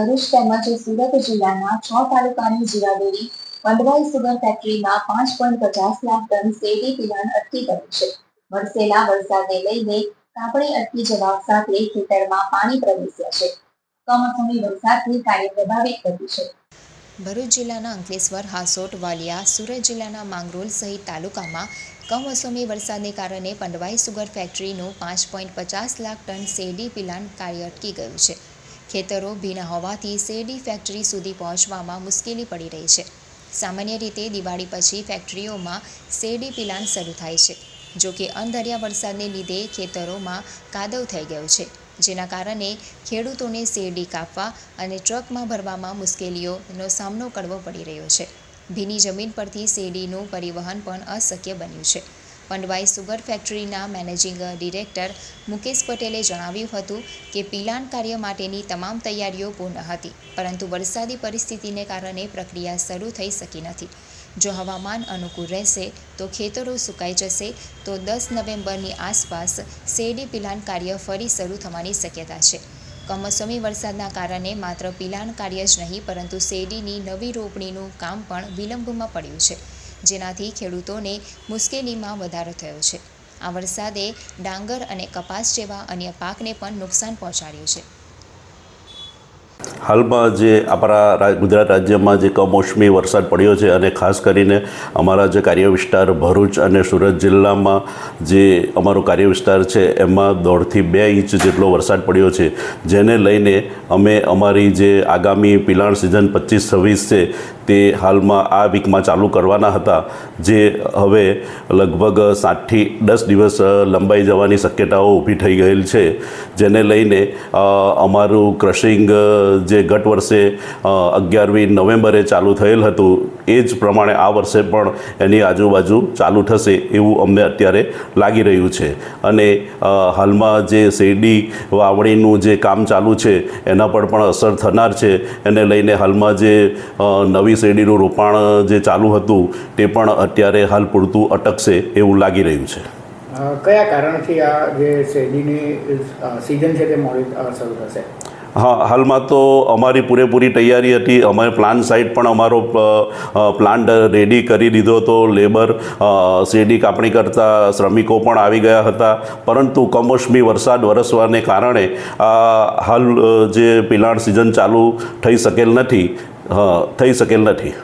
ભરૂચ તેમજ સુરત જિલ્લાના છ તાલુકાની જીવાદોરી વંડવાઈ સુગર ફેક્ટરીમાં પાંચ પોઈન્ટ પચાસ લાખ ટન શેરડી પિલાણ અટકી ગયું છે. વરસેલા વરસાદને લઈને કાપણી અટકી જવા સાથે ખેતરમાં પાણી પ્રવેશ્યા છે. કમોસમી વરસાદથી કાર્ય પ્રભાવિત થયું છે. ભરૂચ જિલ્લાના અંકલેશ્વર, હાસોટ, વાલિયા, સુરત જિલ્લાના માંગરોલ સહિત તાલુકામાં કમોસમી વરસાદને કારણે પંડવાઈ સુગર ફેક્ટરીનું પાંચ પોઈન્ટ પચાસ લાખ ટન શેરડી પિલાણ કાર્ય અટકી ગયું છે. ખેતરો ભીના હોવાથી શેરડી ફેક્ટરી સુધી પહોંચવામાં મુશ્કેલી પડી રહી છે. સામાન્ય રીતે દિવાળી પછી ફેક્ટરીઓમાં શેરડી પિલાણ શરૂ થાય છે, જો કે વરસાદને લીધે ખેતરોમાં કાદવ થઈ ગયો છે, જેના કારણે ખેડૂતોને શેરડી કાપવા અને ટ્રકમાં ભરવામાં મુશ્કેલીઓનો સામનો કરવો પડી રહ્યો છે. ભીની જમીન પરથી શેરડીનું પરિવહન પણ અશક્ય બન્યું છે. પંડવાઈ સુગર ફેક્ટરીના મેનેજિંગ ડિરેક્ટર મુકેશ પટેલે જણાવ્યું હતું કે પિલાન કાર્ય માટેની તમામ તૈયારીઓ પૂર્ણ હતી, પરંતુ વરસાદી પરિસ્થિતિને કારણે પ્રક્રિયા શરૂ થઈ શકી નથી. જો હવામાન અનુકૂળ રહેશે, તો ખેતરો સુકાઈ જશે, તો દસ નવેમ્બરની આસપાસ શેરડી પિલાણ કાર્ય ફરી શરૂ થવાની શક્યતા છે. કમોસમી વરસાદના કારણે માત્ર પિલાન કાર્ય જ નહીં, પરંતુ શેરડીની નવી રોપણીનું કામ પણ વિલંબમાં પડ્યું છે. જેનાથી ખેડૂતોને મુશ્કેલીમાં વધારો થયો છે. આ વરસાદે ડાંગર અને કપાસ જેવા અન્ય પાકને પણ નુકસાન પહોંચાડ્યું છે. હાલમાં જે આપણા ગુજરાત રાજ્યમાં જે કમોસમી વરસાદ પડ્યો છે અને ખાસ કરીને અમારા જે કાર્ય વિસ્તાર ભરૂચ અને સુરત જિલ્લામાં જે અમારો કાર્ય વિસ્તાર છે એમાં દોઢથી બે ઇંચ જેટલો વરસાદ પડ્યો છે. જેને લઈને અમે અમારી જે આગામી પિલાણ સિઝન પચીસ છવ્વીસ છે તે હાલમાં આ વીકમાં ચાલુ કરવાના હતા. જે હવે લગભગ સાતથી દસ દિવસ લંબાઈ જવાની શક્યતાઓ ઊભી થઈ ગયેલ છે. જેને લઈને અમારું ક્રશિંગ અ, જે ગત વર્ષે અગિયારમી નવેમ્બરે ચાલુ થયેલ હતું, એ જ પ્રમાણે આ વર્ષે પણ એની આજુબાજુ ચાલુ થશે એવું અમને અત્યારે લાગી રહ્યું છે. અને હાલમાં જે શેરડી વાવણીનું જે કામ ચાલુ છે, એના પર પણ અસર થનાર છે. એને લઈને હાલમાં જે નવી શેરડીનું રોપાણ જે ચાલુ હતું, તે પણ અત્યારે હાલ પૂરતું અટકશે એવું લાગી રહ્યું છે. કયા કારણથી આ જે શેરડીની સિઝન છે તે મોડી શરૂ થશે? હા, હાલમાં તો અમારી પૂરેપૂરી તૈયારી હતી. અમે પ્લાન સાઇટ પણ અમારો પ્લાન્ટ રેડી કરી દીધો હતો. લેબર શેરડી કાપણી કરતા શ્રમિકો પણ આવી ગયા હતા. પરંતુ કમોસમી વરસાદ વરસવાને કારણે હાલ જે પિલાણ સિઝન ચાલુ થઈ શકેલ નથી. થઈ શકેલ નથી.